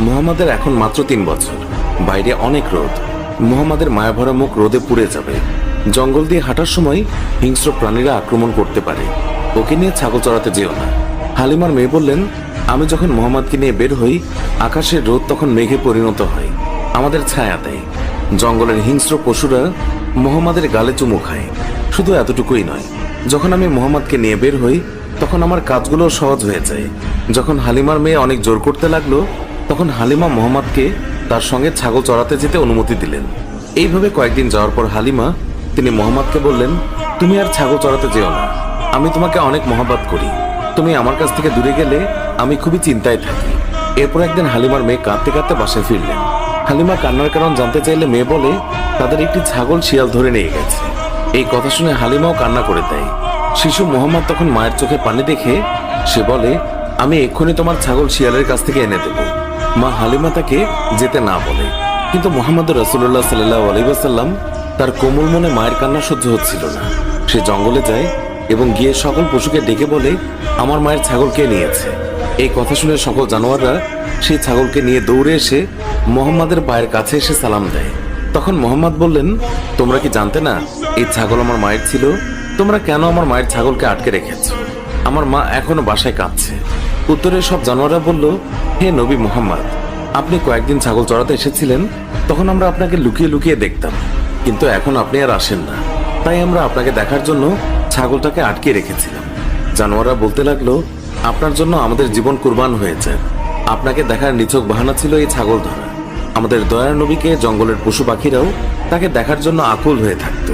মোহাম্মদের এখন মাত্র তিন বছর। বাইরে অনেক রোদ। মোহাম্মদের মায়াভরা মুখ রোদে পুড়ে যাবে। জঙ্গল দিয়ে হাঁটার সময় হিংস্র প্রাণীরা আক্রমণ করতে পারে। ওকে নিয়ে ছাগল চড়াতে যেও না। হালিমার মেয়ে বললেন, আমি যখন মোহাম্মদকে নিয়ে বের হই, আকাশের রোদ তখন মেঘে পরিণত হয়। আমাদের ছায়া দেয়। জঙ্গলের হিংস্র পশুরা মোহাম্মদের গালে চুমু খায়। শুধু এতটুকুই নয়, যখন আমি মোহাম্মদকে নিয়ে বের হই, তখন আমার কাজগুলো সহজ হয়ে যায়। যখন হালিমার মেয়ে অনেক জোর করতে লাগল তখন হালিমা মোহাম্মদকে তার সঙ্গে ছাগল চড়াতে যেতে অনুমতি দিলেন। এইভাবে কয়েকদিন যাওয়ার পর হালিমা তিনি মোহাম্মদকে বললেন, তুমি আর ছাগল চড়াতে যেও না। আমি তোমাকে অনেক মহাব্বত করি। তুমি আমার কাছ থেকে দূরে গেলে আমি খুবই চিন্তায় থাকি। এরপর একদিন হালিমার মেয়ে কাঁদতে কাঁদতে বাসায় ফিরলেন। হালিমা কান্নার কারণ জানতে চাইলে মেয়ে বলে, তাদের একটি ছাগল শিয়াল ধরে নিয়ে গেছে। এই কথা শুনে হালিমাও কান্না করে দেয়। শিশু মোহাম্মদ তখন মায়ের চোখে পানি দেখে সে বলে, আমি এক্ষুনি তোমার ছাগল শিয়ালের কাছ থেকে এনে দেব। মা হালিমা তাকে যেতে না বলে। কিন্তু মোহাম্মদ রসুল্লাহ সাল্লাহ আলাইসাল্লাম তার কোমল মনে মায়ের কান্না সহ্য হচ্ছিল না। সে জঙ্গলে যায় এবং গিয়ে সকল পশুকে ডেকে বলে, আমার মায়ের ছাগলকে নিয়েছে? এই কথা শুনে সকল জানোয়াররা সেই ছাগলকে নিয়ে দৌড়ে এসে মোহাম্মদের পায়ের কাছে এসে সালাম দেয়। তখন মোহাম্মদ বললেন, তোমরা কি জানতে না, এই ছাগল আমার মায়ের ছিল? তোমরা কেন আমার মায়ের ছাগলকে আটকে রেখেছ? আমার মা এখনও বাসায় কাঁদছে। উত্তরে সব জানোয়াররা বলল, হে নবী মোহাম্মদ, আপনি কয়েকদিন ছাগল চড়াতে এসেছিলেন, তখন আমরা আপনাকে লুকিয়ে লুকিয়ে দেখতাম। কিন্তু এখন আপনি আর আসেন না। তাই আমরা আপনাকে দেখার জন্য ছাগলটাকে আটকে রেখেছিলাম। জানোয়াররা বলতে লাগল, আপনার জন্য আমাদের জীবন কুরবান হয়েছে। আপনাকে দেখার নিছক বাহানা ছিল এই ছাগল ধরা। আমাদের দয়ার নবীকে জঙ্গলের পশু পাখিরাও তাকে দেখার জন্য আকুল হয়ে থাকতো।